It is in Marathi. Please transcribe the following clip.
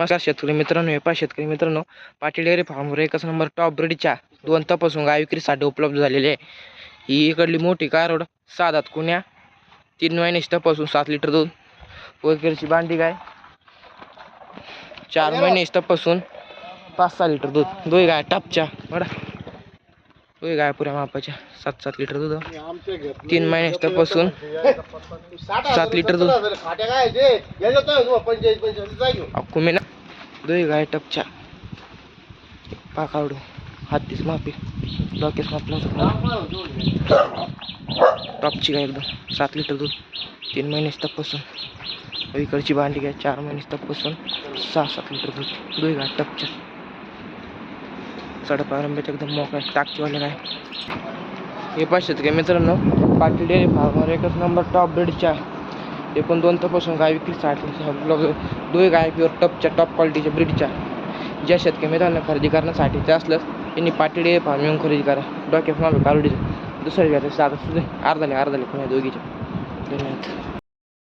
नमस्कार शेतकरी मित्रांनो हे पहा शेतकरी मित्रांनो पाटील डेअरी फार्मवर एकच नंबर टॉप ब्रीडच्या दोन तपासून गाय विक्रीसाठी उपलब्ध झालेली आहे. ही इकडली मोठी कारोड सहा कुण्या तीन महिन्याची तपासून सात लिटर दूध वगैरेची बांडी गाय चार महिन्याची तपासून पाच सहा लिटर दूध. दोही गाय टापच्या बडा दोही गाय पुऱ्या मापाच्या. सात सात लिटर दूध तीन महिने तपासून. सात लिटर दूध. अक्कू मी ना. गाय टपच्या. पाकावडू हातीस मापी. डोक्यास मापला टॉपची गाय एकदम. सात लिटर दूध. तीन महिने तपासून. इकडची भांडी गाय चार महिने तपासून. सहा सात लिटर दूध. दोही गाय टपच्या. चढपारंब्याच्या एकदम मोकळा टाकचीवाल्या काय हे पाचशेत काय मित्रांनो पाटील डेअरी फार्मवर एकच नंबर टॉप ब्रीडच्या एकूण दोन तपासून गाय विक्रीसाठी उपलब्ध दोन गाय प्युअर टपच्या टॉप क्वालिटीच्या ब्रीडच्या ज्या शेतकरी मित्रांना खरेदी करण्यासाठी ते असल्यास त्यांनी पाटील डेअरी फार्म येऊन खरेदी करा. डॉक्युमेंट मागे कारुडीचं दुसऱ्या घ्यायचं साधं सुद्धा अर्धाले अर्धाले कोणा दोघीच्या धन्यवाद.